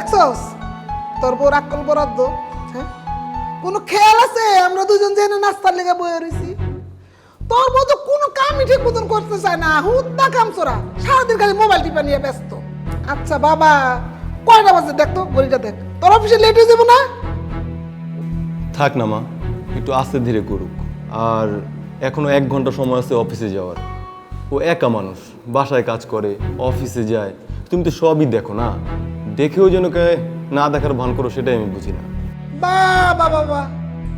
দেখছস? তোর বউ হ্যাঁ? কোনো খেয়াল আছে? আমরা দুজন জেনে নাস্তার লেগে বয়ে রইছি। তোর বউ তো কোনো কামই ঠিক মতন করতে চায় না। হুদ্দা কাম চোরা। সারাদিন খালি মোবাইল টিপা নিয়ে ব্যস্ত। আচ্ছা বাবা, কয়টা বাজে দেখ তোর অফিসে লেট হয়ে যাব না? থাক না মা, একটু আস্তে ধীরে করুক। আর এখনও এক ঘণ্টা সময় আছে অফিসে যাওয়ার। ও একা মানুষ, বাসায় কাজ করে, অফিসে যায়। তুমি তো সবই দেখো না? দেখেও যেন কে না দেখার ভান করো সেটাই আমি বুঝি না। বাবা বাবা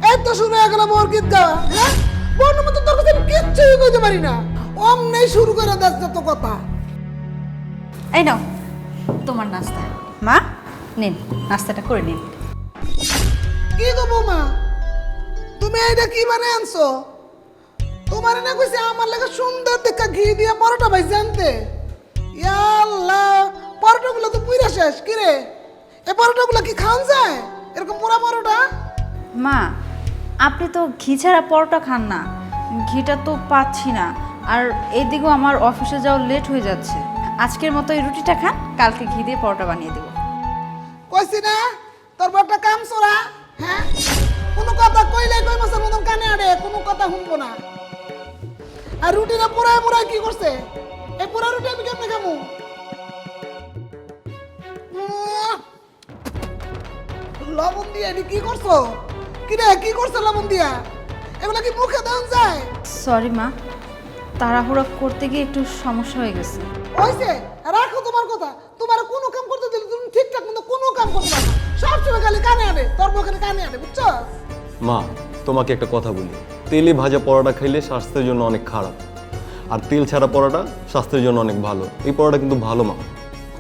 এই তো শুরু হয়ে গেল বউর গীত গাওয়া হ্যাঁ? বোন মতো তোর কাছে কিচ্ছুই কইতে পারি না। অমনেই শুরু করে দেস যত কথা। এই নাও তোমার নাস্তা। মা নিন নাস্তাটা করে নিন। কি গো বৌমা? তুমি এইটা কি মানে আনছো? তোমার না কইছে আমার লাগে সুন্দর দেখা ঘি দিয়ে পরোটা ভাই জানতে ইয়াল্লাহ পরোটাগুলো তো পুরা শেষ কি রে? এই পরোটাগুলো কি খাওয়া যায়? এরকম পোড়া পরোটা? মা আপনি তো ঘি ছাড়া পরোটা খান না। ঘিটা তো পাচ্ছি না আর এদিকেও আমার অফিসে যাওয়া লেট হয়ে যাচ্ছে। আজকের মতো এই রুটিটা খান কালকে ঘি দিয়ে পরোটা বানিয়ে দেবো। কইছি না তোর বড়টা কাম চোরা হ্যাঁ? কোনো কথা কইলে কই মাসের মতন কানে আড়ে কোনো কথা শুনব না। আর রুটিটা পুরাই পুরাই কি করছে? এই পুরা রুটি আমি কেমনে খামু? লবণ দিয়ে এটি কি করছ? কি রে কি করছ লবণ দিয়া? এগুলা কি মুখে দেওয়া যায়? সরি মা। তাড়াহুড়ো করতে গিয়ে একটু সমস্যা হয়ে গেছে। হয়েছে? রাখো তোমার কথা। তোমার কোনো কাম করতে দিলে তুমি ঠিকঠাক মতো কোনো কাম করতে পারো না। সবসময় খালি কানে আনে। তোর খালি কানে আনে বুঝছ? মা তোমাকে একটা কথা বলি। তেলে ভাজা পরোটা খাইলে স্বাস্থ্যের জন্য অনেক খারাপ। আর তেল ছাড়া পরোটা স্বাস্থ্যের জন্য অনেক ভালো। এই পরোটা কিন্তু ভালো মা।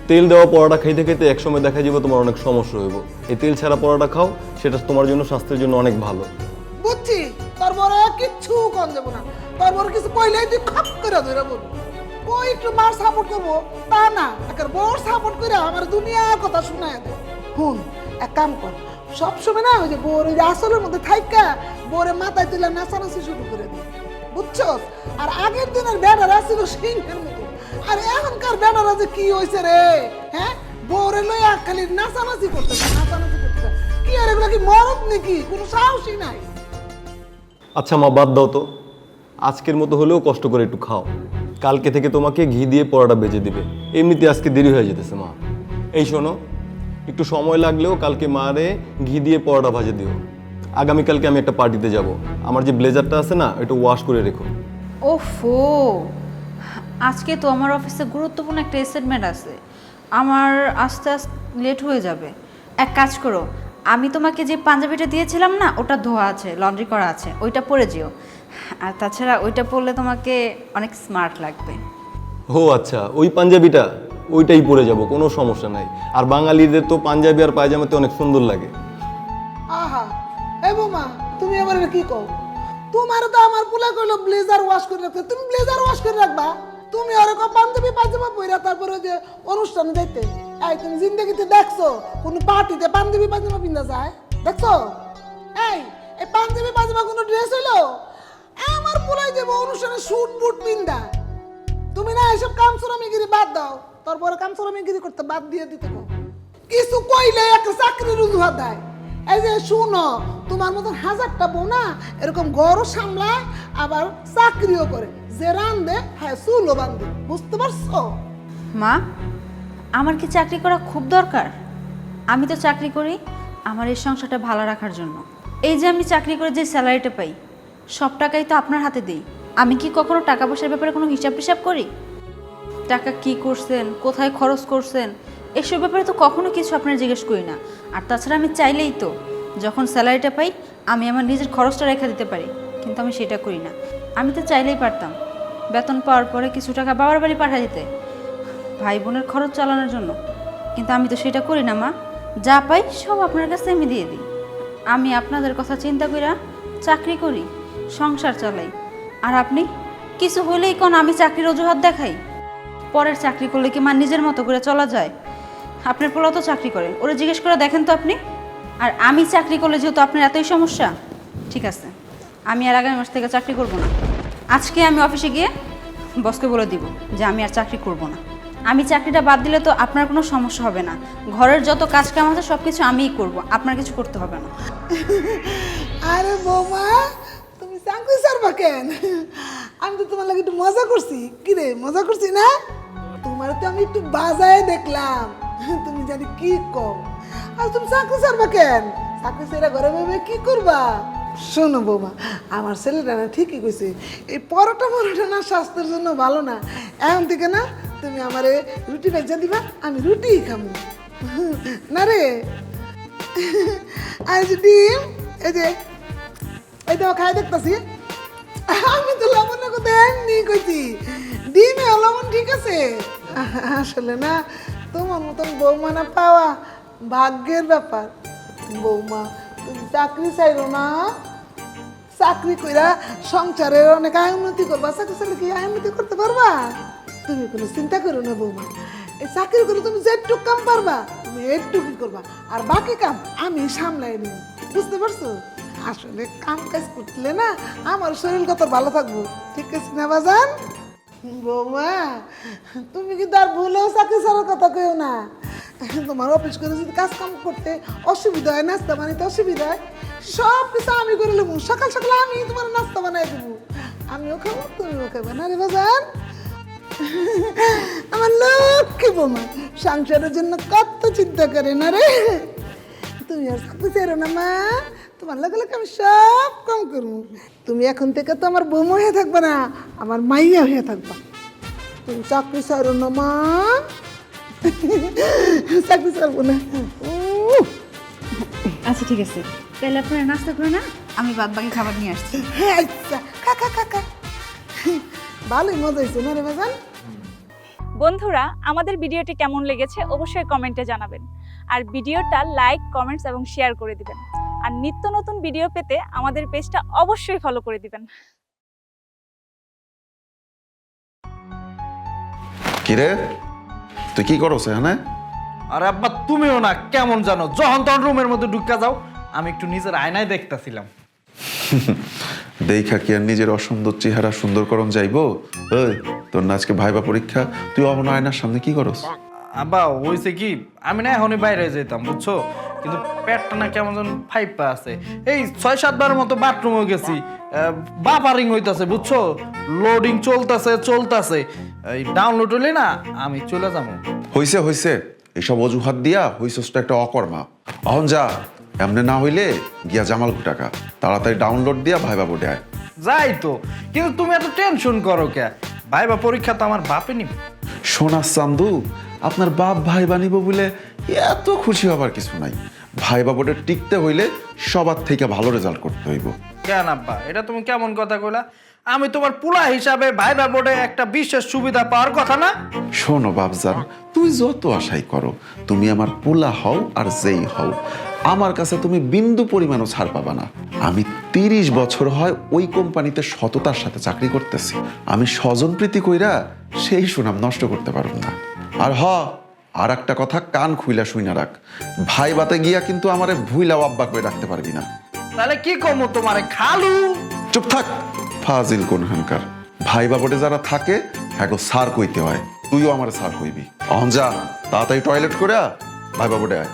তেল দেওয়া পরোটা খাইতে খাইতে একসময় দেখা যাবে তোমার অনেক সমস্যা হইব। এই তেল ছাড়া পরোটা খাও, সেটা তোমার জন্য স্বাস্থ্যের জন্য অনেক ভালো। বুঝছি? তোর বড় কিচ্ছু কম দেবো না। তোর বড় কিছু কইলেই তুই খপ করে ধরে বল। কই একটু মার সাপোর্ট করব তা না। একের বড় সাপোর্ট করে আমার দুনিয়ার কথা শোনায় দে। হুন, এক কাম কর। সবসময় না ওই যে বোর ওই আসলের মধ্যে থাইকা বোরে মাথায় তুলে নাচানাচি শুরু করে দে। বুঝছস? আর আগের দিনের ব্যানার ছিল সিংহের আর এখনকার ব্যানার যে কি হয়েছে রে? হ্যাঁ? লইয়া খালি নাচানাচি করতে নাচানাচি করতে কি আর এগুলো কি মরদ নাকি? কোনো সাহসই নাই। আচ্ছা মা বাদ দাও তো। আজকের মতো হলেও কষ্ট করে একটু খাও। কালকে থেকে তোমাকে ঘি দিয়ে পরোটা বেজে দিবে। এমনিতে আজকে দেরি হয়ে যেতেছে মা। এই শোনো একটু সময় লাগলেও কালকে মারে ঘি দিয়ে পরোটা ভাজে দিও। আগামীকালকে আমি একটা পার্টিতে যাব। আমার যে ব্লেজারটা আছে না এটা ওয়াশ করে রেখো। ওফো। আজকে তো আমার অফিসে গুরুত্বপূর্ণ একটা অ্যাসাইনমেন্ট আছে। আমার আস্তে আস্তে লেট হয়ে যাবে। এক কাজ করো আমি তোমাকে যে পাঞ্জাবিটা দিয়েছিলাম না ওটা ধোয়া আছে লন্ড্রি করা আছে ওইটা পরে যেও। আর তাছাড়া ওইটা পরলে তোমাকে অনেক স্মার্ট লাগবে। ও আচ্ছা ওই পাঞ্জাবিটা ওইটাই পরে যাব কোনো সমস্যা নাই। আর বাঙালিদের তো পাঞ্জাবি আর পায়জামাতে অনেক সুন্দর লাগে। আহা এ বৌমা তুমি আবার কি কও? তোমার তো আমার পোলা কইলো ব্লেজার ওয়াশ করে রাখতে তুমি ব্লেজার ওয়াশ করে রাখবা? তুমি ওরকম বান্ধবী পাজামা পইরা তারপরে যে অনুষ্ঠান যাইতে, এই তুমি জিন্দগিতে দেখছ, কোন পার্টিতে বান্ধবী পাজামা পিন্দা যায়? দেখছ? এই এই পাঞ্জাবি পাজামা কোনো ড্রেস হইল? আমার পোলাই দেব অনুষ্ঠানে স্যুট বুট পিন্দা তুমি না এসব কাম শ্রমিগিরি বাদ দাও, তারপরে কাম শ্রমিগিরি করতে বাদ দিয়ে দিতে। কিছু কইলে একটা চাকরির অজুহাত দেয়। এই যে শুনো, তোমার মতন হাজারটা বউ না এরকম গরু সামলায়, আবার চাকরিও করে। যে রান্ধে হ্যাঁ চুলও বান্ধে বুঝতে পারছ? মা, আমার কি চাকরি করা খুব দরকার? আমি তো চাকরি করি আমার এই সংসারটা ভালো রাখার জন্য। এই যে আমি চাকরি করে যে স্যালারিটা পাই, সব টাকাই তো আপনার হাতে দিই। আমি কি কখনো টাকা পয়সার ব্যাপারে কোনো হিসাব টিসাব করি? টাকা কি করছেন, কোথায় খরচ করছেন, এসব ব্যাপারে তো কখনো কিছু আপনার জিজ্ঞেস করি না। আর তাছাড়া আমি চাইলেই তো, যখন স্যালারিটা পাই, আমি আমার নিজের খরচটা রেখে দিতে পারি, কিন্তু আমি সেটা করি না। আমি তো চাইলেই পারতাম, বেতন পাওয়ার পরে কিছু টাকা বাবার বাড়ি পাঠা দিতে, ভাই বোনের খরচ চালানোর জন্য। কিন্তু আমি তো সেটা করি না, মা। যা পাই সব আপনার কাছে আমি দিয়ে দিই। আমি আপনাদের কথা চিন্তা কইরা চাকরি করি, সংসার চালাই। আর আপনি, কিছু হলেই কোন আমি চাকরির অজুহাত দেখাই? পরের চাকরি করলে কি মা নিজের মতো করে চলা যায়? আপনার পোলা তো চাকরি করে। ওরা জিজ্ঞেস করে দেখেন তো আপনি। আর আমি চাকরি করলে যেহেতু আপনার এতই সমস্যা, ঠিক আছে, আমি আর আগামী মাস থেকে চাকরি করব না। আজকে আমি অফিসে গিয়ে বসকে বলে দিব যে আমি আর চাকরি করব না। আমি চাকরিটা বাদ দিলে তো আপনার কোনো সমস্যা হবে না। ঘরের যত কাজ কাম আছে সব কিছু আমিই করব, আপনার কিছু করতে হবে না। আরে বৌমা, তুমি চাকরি সারবা কেন? আমি তো তোমার লাগে একটু মজা করছি। কি রে, মজা করছি না? তোমার তো আমি একটু বাজায় দেখলাম। তুমি জানি কি কম আর তুমি চাকরি ছাড়বা কেন? চাকরি সেরা ঘরে ভেবে কি করবা? শোনো বৌমা, আমার ছেলেটা না ঠিকই কইছে, এই পরোটা মরোটা না স্বাস্থ্যের জন্য ভালো না। এখন থেকে না, তুমি আমারে রুটি ভেজা দিবা, আমি রুটিই খাব না রে? আর যে ডিম, এই যে, এই তো খাই দেখতেছি। আমি তো লবণের কথা এমনি কইছি। ডিমে লবণ ঠিক আছে? আসলে না তোমার মতন বৌমা না পাওয়া ভাগ্যের ব্যাপার। বৌমা, তুমি চাকরি চাইলো না? চাকরি কইরা সংসারের অনেক আয় উন্নতি করবা, চাকরি চাইলে কি আয় উন্নতি করতে পারবা? তুমি কোনো চিন্তা করো না বৌমা, এই চাকরি করে তুমি যেটুক কাম পারবা, তুমি এইটুকুই করবা। আর বাকি কাম আমি সামলাই নিব, বুঝতে পারছ? আসলে কাম কাজ করলে না আমার শরীর কত ভালো থাকব, ঠিক আছে না বাজান? বৌমা, তুমি কিন্তু আর ভুলেও চাকরি ছাড়ার কথা কেউ না। তোমার অফিস করে যদি কাজ কাম করতে অসুবিধা হয়, নাস্তা বানাইতে অসুবিধা হয়, সব কিছু আমি করে নেব সকাল সকাল আমি তোমার নাস্তা বানাই দেবো। আমিও খাব, তুমিও খাবে। না রে বাজান আমার লক্ষ্মী বোমা, সংসারের জন্য কত চিন্তা করে না রে? তুমি আর থাকতে চাইরো না মা। তোমার লাগে লাগে আমি সব কম করব। তুমি এখন থেকে তো আমার বৌমা হয়ে থাকবে না আমার মাইয়া হয়ে থাকবা। তুমি চাকরি চাইরো না মা। চাকরি চাইব না। আচ্ছা ঠিক আছে। তাহলে আপনারা নাস্তা করে না? আমি বাদ বাকি খাবার নিয়ে আসছি। হ্যাঁ আচ্ছা। খা খা খা খা। ভালোই মজা হয়েছে না রে বাজান বন্ধুরা আমাদের ভিডিওটি কেমন লেগেছে অবশ্যই কমেন্টে জানাবেন। আর ভিডিওটা লাইক কমেন্টস এবং শেয়ার করে দিবেন। আর নিত্য নতুন ভিডিও পেতে আমাদের পেজটা অবশ্যই ফলো করে দিবেন। কিরে? তুই কি করছ হ্যাঁ আর আব্বা তুমিও না কেমন জানো? যখন তখন রুমের মধ্যে ঢুকা যাও আমি একটু নিজের আয়নায় দেখতাছিলাম। দেখা কি আর নিজের অসুন্দর চেহারা সুন্দরকরণ যাইবো? ওই তোর না আজকে ভাইবা পরীক্ষা? তুই অমন আয়নার সামনে কি করস? আব্বা হয়েছে কি? আমি না এখনই বাইরে যেতাম বুঝছ? কিন্তু পেটটা না কেমন যেন ফাইপা আছে। এই ছয় সাতবার মতো বাথরুমে গেছি। বাপারিং হইতাছে বুঝছ? লোডিং চলতেছে চলতেছে। এই ডাউনলোড হইলে না আমি চলে যাব। হইছে হইছে। এসব অজুহাত দিয়া হইছস তো একটা অকর্মা। অহন যা এমনি না হইলে গিয়া জামাল টাকা। তাড়াতাড়ি ডাউনলোড দিয়া ভাইবা বোর্ডে আয়। যাই তো কিন্তু তুমি এত টেনশন করো কে? ভাই বা পরীক্ষা তো আমার বাপে নিবে সোনা চান্দু আপনার বাপ ভাই বানিব বলে এত খুশি হবার কিছু নাই। ভাইবা বোর্ডে টিকতে হইলে সবার থেকে ভালো রেজাল্ট করতে হইব। কেন আব্বা? এটা তুমি কেমন কথা কইলা? আমি তোমার পুলা হিসাবে ভাই বোর্ডে একটা বিশেষ সুবিধা পাওয়ার কথা না? শোনো বাবজান তুই যত আশাই করো তুমি আমার পোলা হও আর যেই হও আমার কাছে তুমি বিন্দু পরিমাণও ছাড় পাবা না। আমি তিরিশ বছর হয় ওই কোম্পানিতে সততার সাথে চাকরি করতেছি। আমি স্বজন প্রীতি কইরা সেই সুনাম নষ্ট করতে পারব না। আর হ আর একটা কথা কান খুইলা শুইনা রাখ। ভাই বাতে গিয়া কিন্তু আমারে ভুইলাও আব্বা করে রাখতে পারবি না। তাহলে কি কমু তোমারে খালু? চুপ থাক ফাজিল কোন হানকার ভাই বাবটে যারা থাকে হ্যাঁ সার কইতে হয়। তুইও আমার সার কইবি। অহন যা তাড়াতাড়ি টয়লেট করে ভাই বাবটে আয়।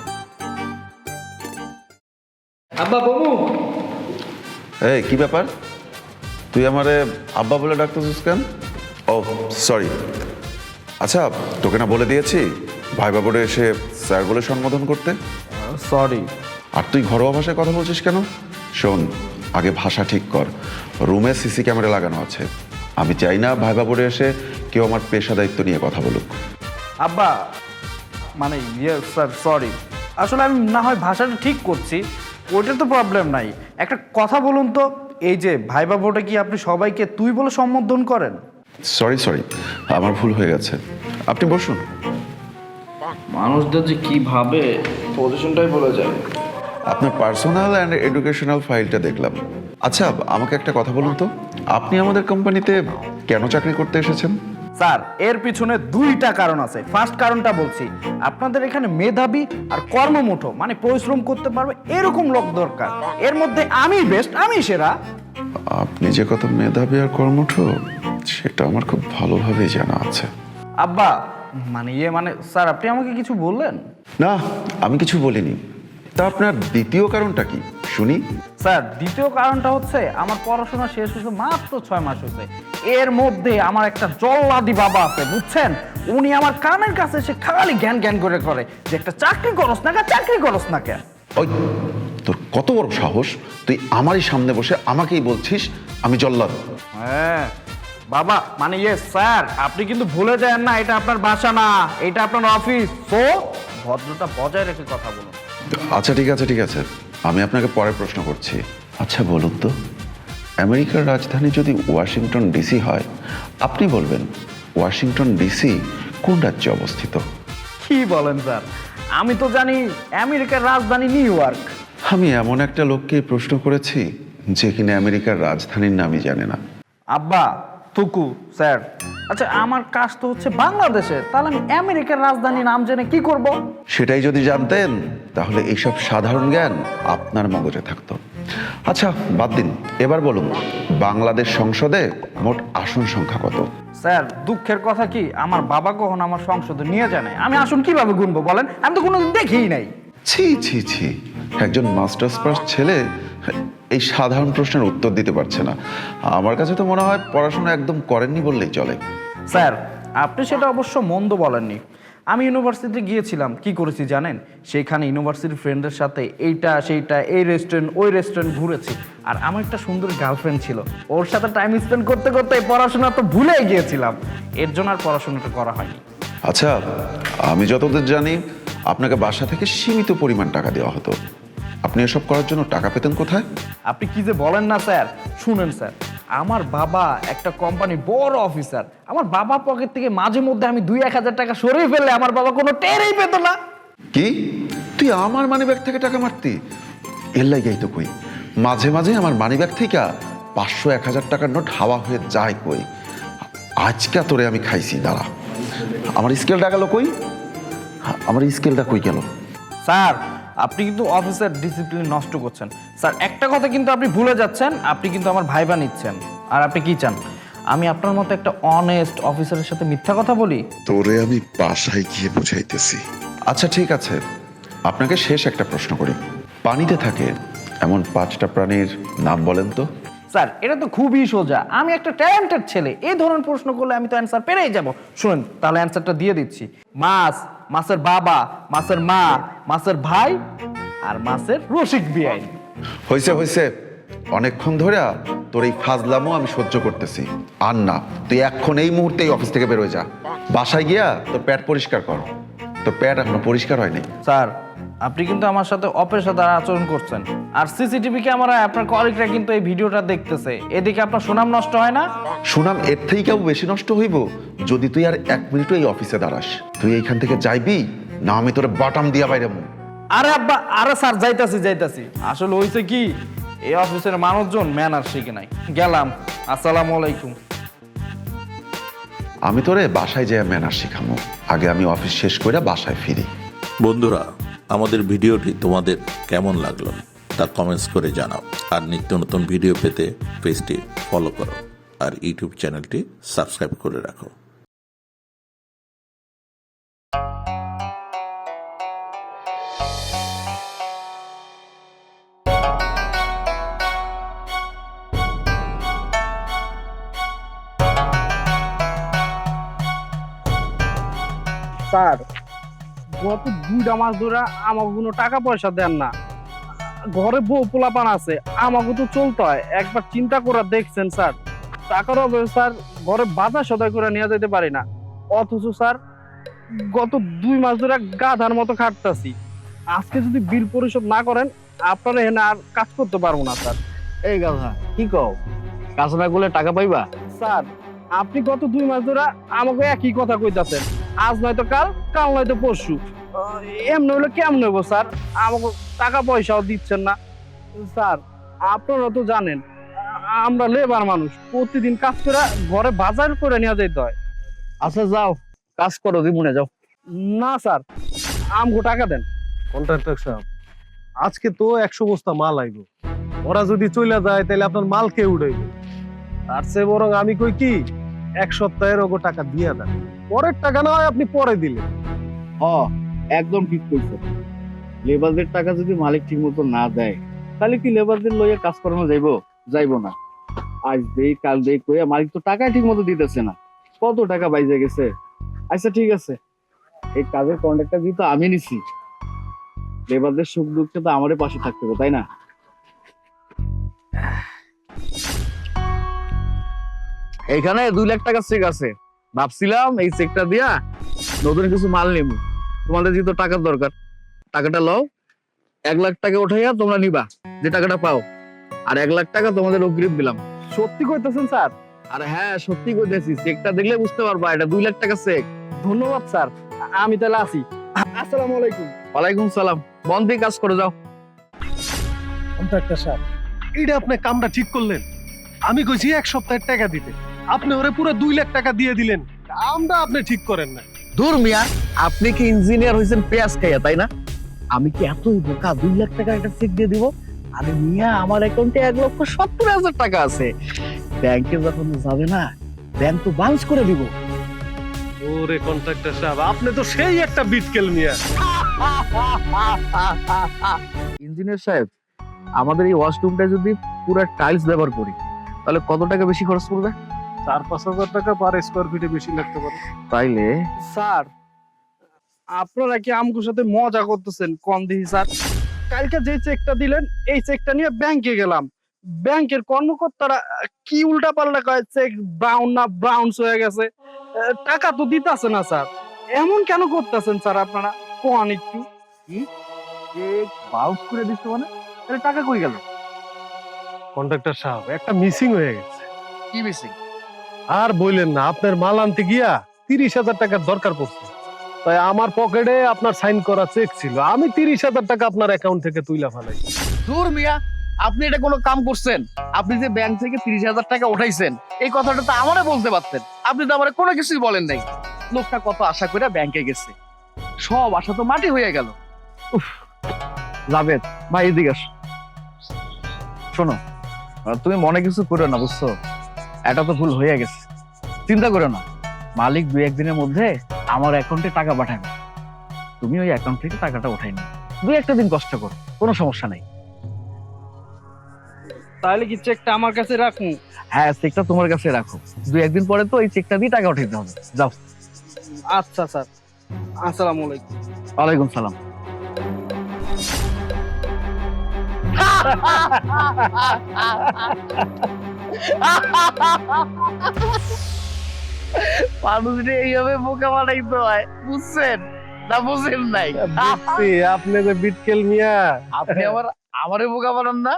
আব্বা বাবু এই কি ব্যাপার? তুই আমারে আব্বা বলে ডাকতেছিস কেন? ও সরি আচ্ছা তোকে না বলে দিয়েছি ভাই বাবুরে এসে স্যার বলে সম্বোধন করতে? সরি। আর তুই ঘরোয়া ভাষায় কথা বলছিস কেন? শোন আগে ভাষা ঠিক কর। রুমে সিসি ক্যামেরা লাগানো আছে। আমি চাই না ভাই বাবুরে এসে কেউ আমার পেশা দায়িত্ব নিয়ে কথা বলুক। আব্বা মানে ইয়ে স্যার সরি। আসলে আমি না হয় ভাষাটা ঠিক করছি ওইটা তো প্রবলেম নাই। একটা কথা বলুন তো এই যে ভাইবা ভোটে কি আপনি সবাইকে তুই বলে সম্বোধন করেন? সরি সরি আমার ভুল হয়ে গেছে। আপনি বসুন। মানুষদের যে কি ভাবে পজিশনটাই বলে যায় আপনার পার্সোনাল অ্যান্ড এডুকেশনাল ফাইলটা দেখলাম। আচ্ছা আমাকে একটা কথা বলুন তো। আপনি আমাদের কোম্পানিতে কেন চাকরি করতে এসেছেন? স্যার এর পিছনে দুইটা কারণ আছে। ফার্স্ট কারণটা বলছি আপনাদের এখানে মেধাবী আর কর্মমুঠো মানে পরিশ্রম করতে পারবে এরকম লোক দরকার। এর মধ্যে আমি বেস্ট আমি সেরা। আপনি যে কত মেধাবী আর কর্মঠ সেটা আমার খুব ভালোভাবেই জানা আছে। আব্বা মানে ইয়ে মানে স্যার আপনি আমাকে কিছু বললেন? না আমি কিছু বলিনি। তা আপনার দ্বিতীয় কারণটা কি? শুনি। স্যার দ্বিতীয় কারণটা হচ্ছে আমার পড়াশোনা শেষ হয়েছে মাত্র ছয় মাস হয়েছে। এর মধ্যে আমার একটা জল্লাদি বাবা আছে বুঝছেন? উনি আমার কানের কাছে সে খালি জ্ঞান জ্ঞান করে করে যে একটা চাকরি করস না চাকরি করস না কেন। ওই তোর কত বড় সাহস? তুই আমারই সামনে বসে আমাকেই বলছিস আমি জল্লাদ। হ্যাঁ বাবা মানে ইয়ে স্যার আপনি কিন্তু ভুলে যান না এটা আপনার বাসা না এটা আপনার অফিস তো ভদ্রতা বজায় রেখে কথা বলুন। আচ্ছা ঠিক আছে ঠিক আছে। আমি আপনাকে পরে প্রশ্ন করছি। আচ্ছা বলুন তো। আমেরিকার রাজধানী যদি ওয়াশিংটন ডিসি হয় আপনি বলবেন ওয়াশিংটন ডিসি কোন রাজ্যে অবস্থিত? কি বলেন স্যার আমি তো জানি আমেরিকার রাজধানী নিউ ইয়র্ক। আমি এমন একটা লোককে প্রশ্ন করেছি যে কিনা আমেরিকার রাজধানীর নামই জানে না। আব্বা তুকু স্যার। আচ্ছা আমার কাজ তো হচ্ছে বাংলাদেশে। তাহলে আমি আমেরিকার রাজধানী নাম জেনে কি করব? সেটাই যদি জানতেন তাহলে এইসব সাধারণ জ্ঞান আপনার মগজে থাকতো। আচ্ছা বাদ দিন। এবার বলুন বাংলাদেশ সংসদে মোট আসন সংখ্যা কত? স্যার দুঃখের কথা কি? আমার বাবা কখন আমার সংসদে নিয়ে জানে? আমি আসুন কীভাবে গুনবো বলেন? আমি তো কোনোদিন দেখিই নাই। ছি ছি ছি। একজন মাস্টার্স পাস ছেলে এই সাধারণ প্রশ্নের উত্তর দিতে পারছে না। আমার কাছে তো মনে হয় পড়াশোনা একদম করেননি বললেই চলে। স্যার আপনি সেটা অবশ্য মন্দ বলেননি। আমি ইউনিভার্সিটিতে গিয়েছিলাম কি করেছি জানেন? সেখানে ইউনিভার্সিটির ফ্রেন্ডের সাথে এইটা সেইটা এই রেস্টুরেন্ট ওই রেস্টুরেন্ট ঘুরেছি। আর আমার একটা সুন্দর গার্লফ্রেন্ড ছিল। ওর সাথে টাইম স্পেন্ড করতে করতে পড়াশোনা তো ভুলেই গিয়েছিলাম। এর জন্য আর পড়াশোনাটা করা হয়নি। আচ্ছা আমি যতদূর জানি আপনাকে বাসা থেকে সীমিত পরিমাণ টাকা দেওয়া হতো। আপনি এসব করার জন্য টাকা পেতেন কোথায়? আপনি কি যে বলেন না স্যার? শুনেন স্যার। আমার বাবা একটা কোম্পানি বড় অফিসার। আমার বাবা পকেট থেকে মাঝে মধ্যে আমি দুই এক হাজার টাকা সরিয়ে ফেললে আমার বাবা কোনো টেরই পেত না। কি? তুই আমার মানিব্যাগ থেকে টাকা মারতি? এর লাগাই তো কই। মাঝে মাঝে আমার মানিব্যাগ থেকে পাঁচশো এক হাজার টাকার নোট হাওয়া হয়ে যায় কই। আজকা তোরে আমি খাইছি দাঁড়া। আমার স্কেলটা গেল কই? আমার স্কেলটা কই গেল? স্যার আপনি কিন্তু অফিসের ডিসিপ্লিন নষ্ট করছেন। স্যার একটা কথা কিন্তু আপনি ভুলে যাচ্ছেন আপনি কিন্তু আমার ভাইবা নিচ্ছেন। আর আপনি কি চান? আমি আপনার মতো একটা অনেস্ট অফিসারের সাথে মিথ্যা কথা বলি? তোরে আমি বাসায় গিয়ে বুঝাইতেছি। আচ্ছা ঠিক আছে। আপনাকে শেষ একটা প্রশ্ন করি। পানিতে থাকে এমন পাঁচটা প্রাণীর নাম বলেন তো? স্যার এটা তো খুবই সোজা। আমি একটা ট্যালেন্টেড ছেলে। এই ধরনের প্রশ্ন করলে আমি তো অ্যান্সার পেরেই যাব। শুনুন তাহলে অ্যান্সারটা দিয়ে দিচ্ছি। মাছ মাছের বাবা মাছের মা মাছের ভাই আর মাছের রসিক বিআই হইছে হয়েছে অনেকক্ষণ ধরে তোর এই ফাজলামও আমি সহ্য করতেছি। আর না তুই এখন এই মুহূর্তে এই অফিস থেকে বেরোয় যা। বাসায় গিয়া তোর প্যাট পরিষ্কার কর। তোর প্যাট এখনও পরিষ্কার হয়নি। স্যার আপনি কিন্তু আমার সাথে অপেশাদার আচরণ করছেন। আর সিসিটিভি ক্যামেরা আপনার কলিগরা কিন্তু এই ভিডিওটা দেখতেছে। এদিকে আপনার সুনাম নষ্ট হয় না? সুনাম এর থেকে কেউ বেশি নষ্ট হইব যদি তুই আর এক মিনিটও এই অফিসে দাঁড়াস। তুই এইখান থেকে যাইবি না আমি তোর বাটাম দিয়া বাইরে আরে আব্বা আরে স্যার যাইতাছি যাইতাছি। আসলে হইছে কি এই অফিসের মানুষজন ম্যানার শিখে নাই। গেলাম। আসসালামু আলাইকুম। আমি তোরে বাসায় যেয়ে ম্যানার শিখামো। আগে আমি অফিস শেষ করে বাসায় ফিরি। বন্ধুরা আমাদের ভিডিওটি তোমাদের কেমন লাগল তা কমেন্টস করে জানাও। আর নিত্য নতুন ভিডিও পেতে পেজটি ফলো করো আর ইউটিউব চ্যানেলটি সাবস্ক্রাইব করে রাখো। স্যার গত দুইটা মাস ধরে আমাকে কোনো টাকা পয়সা দেন না। ঘরে বউ পোলাপান আছে আমাকে তো চলতে হয়। একবার চিন্তা করে দেখছেন স্যার। টাকার অভাবে স্যার ঘরে বাজার সদাই করে নিয়ে যেতে পারি না। অথচ স্যার গত দুই মাস ধরে গাধার মতো খাটতাছি। আজকে যদি বিল পরিশোধ না করেন আপনারা এখানে আর কাজ করতে পারব না স্যার। এই গাধা কি কও? কাজ না করলে টাকা পাইবা? স্যার আপনি গত দুই মাস ধরে আমাকে একই কথা কইতাছেন। আজ নয়তো কাল কাল নয়তো পরশু। এমনি হলে কেমন হইব, স্যার? আমাকে টাকা পয়সাও দিচ্ছেন না। স্যার, আপনারা তো জানেন, আমরা লেবার মানুষ, প্রতিদিন কাজ করে ঘরে বাজার করে নিয়ে যেতে হয়। আচ্ছা যাও, কাজ করো দিমুনে যাও। না, স্যার, আমগো টাকা দেন। কন্ট্রাক্টর সাহেব, আজকে তো একশো বস্তা মাল আইব। ওরা যদি চলে যায় তাহলে আপনার মাল কে উঠাইবে তার চেয়ে বরং আমি কই কি? এক সপ্তাহের ওগো টাকা দিয়ে দেন। পরের টাকা না হয় আপনি পরে দিলেন। হ, একদম ঠিক কইছো। লেবারদের টাকা যদি মালিক ঠিক মতো না দেয়, তাহলে কি লেবারদের লইয়া কাজ করানো যাইবো? যাইবো না। আজ দেই, কাল দেই কইয়া মালিক তো টাকা ঠিক মতো দিতেছে না। কত টাকা বাইজে গেছে? আচ্ছা ঠিক আছে। এই কাজের কন্ট্রাক্টটা যেহেতু আমি নিছি, লেবারদের সুখ দুঃখে তো আমারই পাশে থাকতে হবে, তাই না? এইখানে দুই লাখ টাকা চেক আছে। ভাবছিলাম এই চেকটা দিয়া নতুন কিছু মাল নেব তোমাদের যেহেতু টাকার দরকার টাকাটা লও। এক লাখ টাকা উঠাইয়া তোমরা নিবা যে টাকাটা পাও। আর এক লাখ টাকা তোমাদের অগ্রিম দিলাম। সত্যি কইতেছেন স্যার? আর হ্যাঁ সত্যি কইতেছি চেকটা দেখলে বুঝতে পারবা এটা দুই লাখ টাকা চেক ধন্যবাদ স্যার আমি তাহলে আসি আসসালামু আলাইকুম। ওয়ালাইকুম সালাম। বন্ধ দিয়ে কাজ করে যাও। কন্ট্রাক্টর স্যার এটা আপনি কামটা ঠিক করলেন। আমি কইছি এক সপ্তাহের টাকা দিতে। আপনি ওরে পুরো দুই লাখ টাকা দিয়ে দিলেন। কামটা আপনি ঠিক করেন না। দূর মিয়া আপনি কি ইঞ্জিনিয়ার হয়েছেন পেঁয়াজ খাইয়া তাই না? আমি কি এতই বোকা দুই লাখ টাকার একটা চেক দিয়ে দিব? আরে মিয়া আমার অ্যাকাউন্টে এক লক্ষ সত্তর হাজার টাকা আছে। ব্যাংকে যখন যাবে না ব্যাংক তো বাউন্স করে দিব। ওরে কন্ট্রাক্টর সাহেব আপনি তো সেই একটা বিটকেল মিয়া। ইঞ্জিনিয়ার সাহেব আমাদের এই ওয়াশরুমটা যদি পুরো টাইলস ব্যবহার করি তাহলে কত টাকা বেশি খরচ পড়বে? চার পাঁচ হাজার টাকা পার স্কোয়ার ফিটে বেশি লাগতে পারে। তাইলে? স্যার আপনারা কি আমগুর সাথে মজা করতেছেন? কম দিহি স্যার। কালকে যে চেকটা দিলেন এই চেকটা নিয়ে ব্যাংকে গেলাম। ব্যাংকের কর্মকর্তারা কি উল্টা পাল্টা কয় চেক ব্রাউন না ব্রাউন্স হয়ে গেছে। টাকা তো দিতাছে না স্যার। এমন কেন করতেছেন স্যার আপনারা? কোন একটু। চেক বাউন্স করে দিচ্ছে মানে? তাহলে টাকা কই গেল? কন্ট্রাক্টর সাহেব একটা মিসিং হয়ে গেছে। কি বেশি আর বললেন না আপনার মাল আনতে গিয়া তিরিশ হাজার টাকার দরকার পড়ছে। তাই আমার পকেটে আপনার সাইন করা চেক ছিল আমি তিরিশ হাজার টাকা আপনার অ্যাকাউন্ট থেকে তুইলা ফেলাই। দূর মিয়া আপনি এটা কোনো কাম করছেন? আপনি যে ব্যাংক থেকে তিরিশ হাজার টাকা উঠাইছেন এই কথাটা তো আমারে বলতে পারতেন। আপনি তো আমার কোনো কিছুই বলেন নাই। লোকটা কত আশা করে ব্যাংকে গেছে। সব আশা তো মাটি হয়ে গেল। উফ, ভাই এদিকে শোনো তুমি মনে কিছু করো না বুঝছ? এটা তো ভুল হয়ে গেছে। চিন্তা করো না। মালিক দুই একদিনের মধ্যে আমার অ্যাকাউন্টে টাকা পাঠাবে। তুমি ওই অ্যাকাউন্ট থেকে টাকাটা উঠাই নি দুই একটা দিন কষ্ট করো কোনো সমস্যা নাই। তাহলে কি চেকটা আমার কাছে রাখুন হ্যাঁ চেকটা তোমার কাছে রাখো। দুই একদিন পরে তো এই চেকটা দিয়ে টাকা উঠাইতে হবে। যাও। আচ্ছা স্যার। আসসালামু আলাইকুম। ওয়ালাইকুম সালাম। মানুষটা এইভাবে বোকা বানাইতে হয় বুঝছেন? না বুঝেন নাই? বুঝছি, আপনি যে বিটকেল মিয়া। আপনি আমার আমারে বোকা বানান না?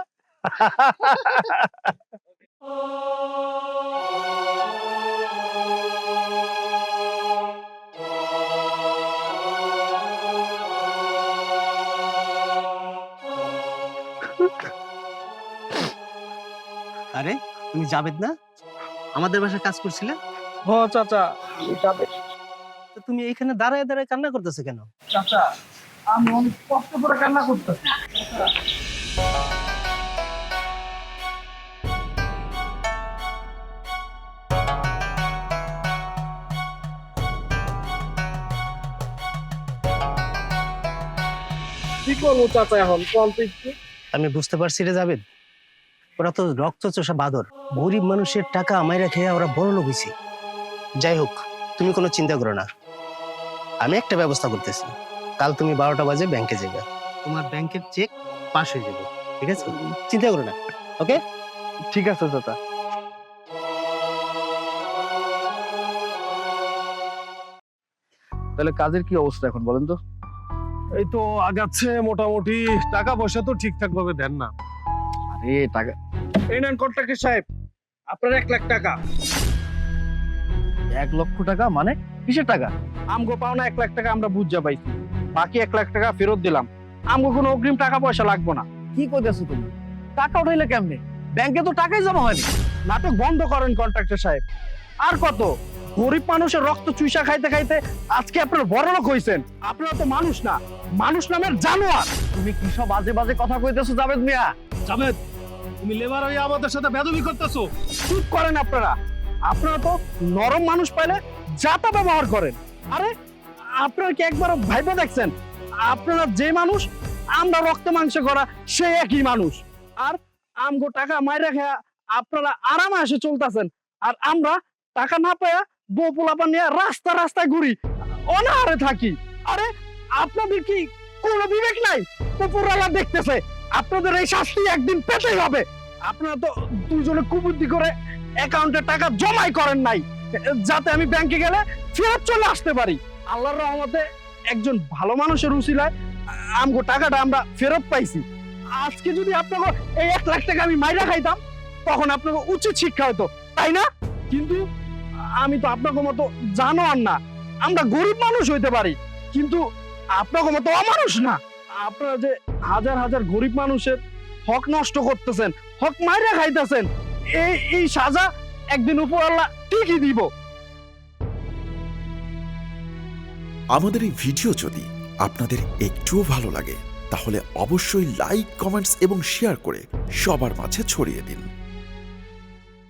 আরে তুমি জাবেদ না? আমাদের বাসায় কাজ করছিলে? হ চাচা তো তুমি এখানে দাঁড়ায় দাঁড়ায় কান্না করতেছো কেন? চাচা আমি অনেক কষ্ট করে কান্না করতেছি। কি করব চাচা এখন? কম আমি বুঝতে পারছি রে জাবেদ। ওরা তো রক্ত চোষা বাদর। গরিব মানুষের টাকা আমায় খেয়ে ওরা বড় লোক হয়েছে যাই হোক তুমি কোনো চিন্তা করো না। আমি একটা ব্যবস্থা করতেছি। কাল তুমি বারোটা বাজে ব্যাংকে যাবে তোমার ব্যাংকের চেক পাস হয়ে যাবে। ঠিক আছে? চিন্তা করো না। ওকে? ঠিক আছে চাচা। তাহলে কাজের কি অবস্থা এখন বলেন তো? এই তো আগাচ্ছে মোটামুটি। টাকা পয়সা তো ঠিকঠাক ভাবে দেন না। আরে টাকা এই নেন কন্ট্রাক্টর সাহেব আপনার এক লাখ টাকা। এক লক্ষ টাকা মানে কিসের টাকা? আমগো পাওনা এক লাখ টাকা আমরা বুঝা পাইছি। বাকি এক লাখ টাকা ফেরত দিলাম। আমগো কোনো অগ্রিম টাকা পয়সা লাগবে না। কি কইতেছো তুমি? টাকা উঠাইলে কেমনে? ব্যাংকে তো টাকাই জমা হয়নি। নাটক বন্ধ করেন কন্ট্রাক্টর সাহেব। আর কত? গরিব মানুষের রক্ত চুইসা খাইতে খাইতে আজকে আপনার বড় লোক হয়েছেন আপনারা তো মানুষ না। মানুষ নামের জানোয়ার। তুমি কি সব বাজে বাজে কথা কইতেছো জাবেদ মিয়া? জাভেদ তুমি লেবার হয়ে আমাদের সাথে বেদবি করতেছো। চুপ করেন আপনারা। আপনারা তো নরম মানুষ পাইলে যাতা ব্যবহার করেন। আরে, আপনারা কি একবার ভাইবে দেখছেন? আপনারা যে মানুষ, আমরা রক্ত, মাংস করা সে একই মানুষ। আর আমগো টাকা মাইরা খেয়া আপনারা আরামে এসে চলতেছেন। আর আমরা টাকা না পায়া বউ পোলাপা নিয়ে রাস্তা, রাস্তায় ঘুরি। অনাহারে থাকি। আরে, আপনাদের কি কোনো বিবেক নাই? উপরালা দেখতেছে। আপনাদের এই শাস্তি একদিন পেতেই হবে। আপনারা তো দুজনে কুবুদ্ধি করে অ্যাকাউন্টে টাকা জমাই করেন নাই। যাতে আমি ব্যাংকে গেলে ফেরত চলে আসতে পারি। আল্লাহর রহমতে একজন ভালো মানুষের উসিলায় আমগো টাকাটা আমরা ফেরত পাইছি। আজকে যদি আপনাকে এই এক লাখ টাকা আমি মাইরা খাইতাম, তখন আপনাকে উচিত শিক্ষা হতো তাই না? কিন্তু আমি তো আপনাকে মতো জানোয়ার না। আমরা গরিব মানুষ হইতে পারি, কিন্তু আপনাকে মতো অমানুষ না। আপনারা যে হাজার হাজার গরিব মানুষের হক নষ্ট করতেছেন, হক মাইরা খাইতেছেন, এই এই সাজা একদিন উপর আল্লাহ ঠিকই দিব। আমাদের এই ভিডিও যদি আপনাদের একটুও ভালো লাগে, তাহলে অবশ্যই লাইক, কমেন্টস এবং শেয়ার করে সবার মাঝে ছড়িয়ে দিন।